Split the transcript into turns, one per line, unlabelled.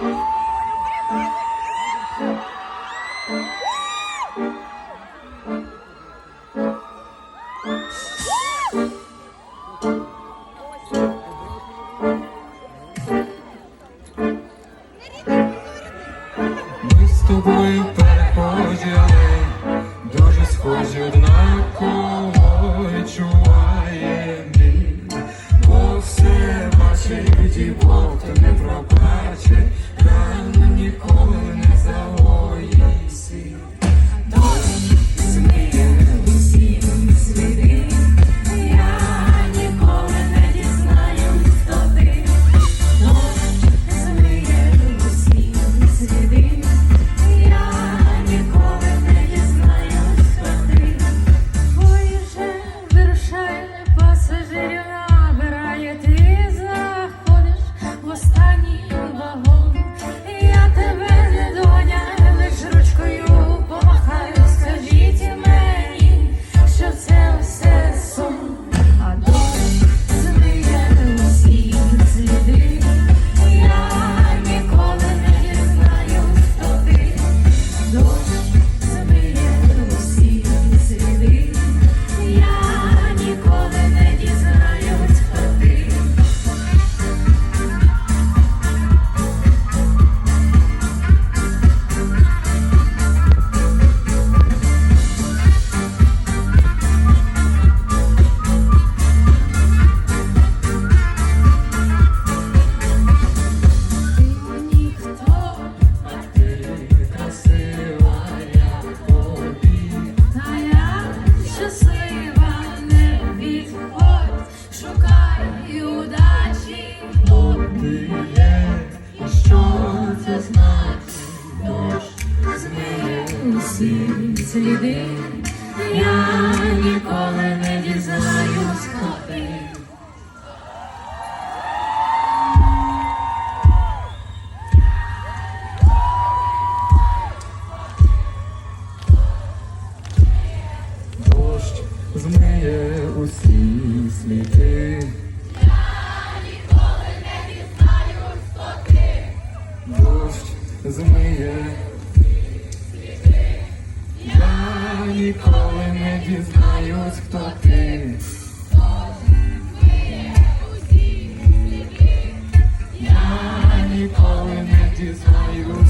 Ми з тобою переходили, дуже схожі однаково відчуває біль, бо все бачить і Бог то не пробачить.
Чує, що це значить, дощ змиє усі сліди, я ніколи не дізнаюсь коти. Дощ змиє усі сліди.
дождь змиє. Я ніколи не дізнаюсь, хто ти. Я ніколи не дізнаюсь.